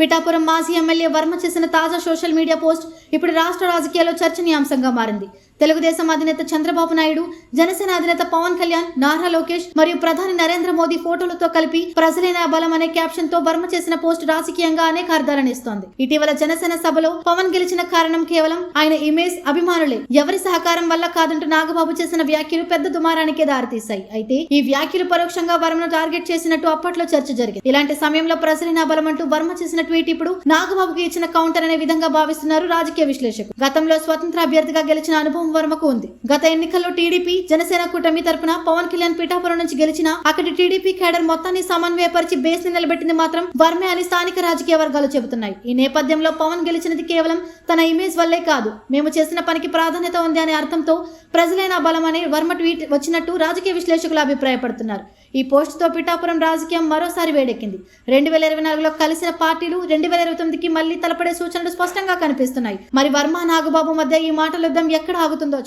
పిఠాపురం మాజీ ఎమ్మెల్యే వర్మ చేసిన తాజా సోషల్ మీడియా పోస్ట్ ఇప్పుడు రాష్ట్ర రాజకీయాల్లో చర్చనీయాంశంగా మారింది. తెలుగుదేశం అధినేత చంద్రబాబు నాయుడు జనసేన అధినేత పవన్ కళ్యాణ్ నారా లోకేష్ మరియు ప్రధాని నరేంద్ర మోదీ ఫోటోలతో కలిపి ప్రజలైన బలం అనే క్యాప్షన్తో వర్మ చేసిన పోస్ట్ రాజకీయంగా అనేక అర్థాలనిస్తోంది ఇటీవల జనసేన సభలో పవన్ గెలిచిన కారణం కేవలం ఆయన ఇమేజ్ అభిమానులే. ఎవరి సహకారం వల్ల కాదంటూ నాగబాబు చేసిన వ్యాఖ్యలు పెద్ద దుమారానికే దారితీశాయి. అయితే ఈ వ్యాఖ్యలు పరోక్షంగా వర్మను టార్గెట్ చేసినట్టు అప్పట్లో చర్చ జరిగింది. ఇలాంటి సమయంలో ప్రజలైన బలం అంటూ వర్మ చేసిన ట్వీట్ ఇప్పుడు నాగబాబుకి ఇచ్చిన కౌంటర్ అనే విధంగా భావిస్తున్నారు రాజకీయ విశ్లేషకులు. గతంలో స్వతంత్ర అభ్యర్థిగా గెలిచిన అనుభవం వర్మకు ఉంది. గత ఎన్నికల్లో టీడీపీ జనసేన కూటమి తరపున పవన్ కళ్యాణ్ పిఠాపురం నుంచి గెలిచిన అక్కడి టీడీపీ కేడర్ మొత్తాన్ని సమన్వయపరిచి బేస్ని నిలబెట్టింది మాత్రం వర్మే అని స్థానిక రాజకీయ వర్గాలు చెబుతున్నాయి. ఈ నేపథ్యంలో పవన్ గెలిచినది కేవలం తన ఇమేజ్ వల్లే కాదు మేము చేసిన పనికి ప్రాధాన్యత ఉంది అనే అర్థంతో ప్రజలైన బలం అని వర్మ ట్వీట్ వచ్చినట్టు రాజకీయ విశ్లేషకులు అభిప్రాయపడుతున్నారు. ఈ పోస్ట్తో పిఠాపురం రాజకీయం మరోసారి వేడెక్కింది. రెండు వేల ఇరవై నాలుగులో కలిసిన పార్టీలు రెండు వేల ఇరవై తొమ్మిదికి మళ్ళీ తలపడే సూచనలు స్పష్టంగా కనిపిస్తున్నాయి. మరి వర్మ నాగబాబు మధ్య ఈ మాటల యుద్ధం ఎక్కడ ఆగుతుంది? చూడాలి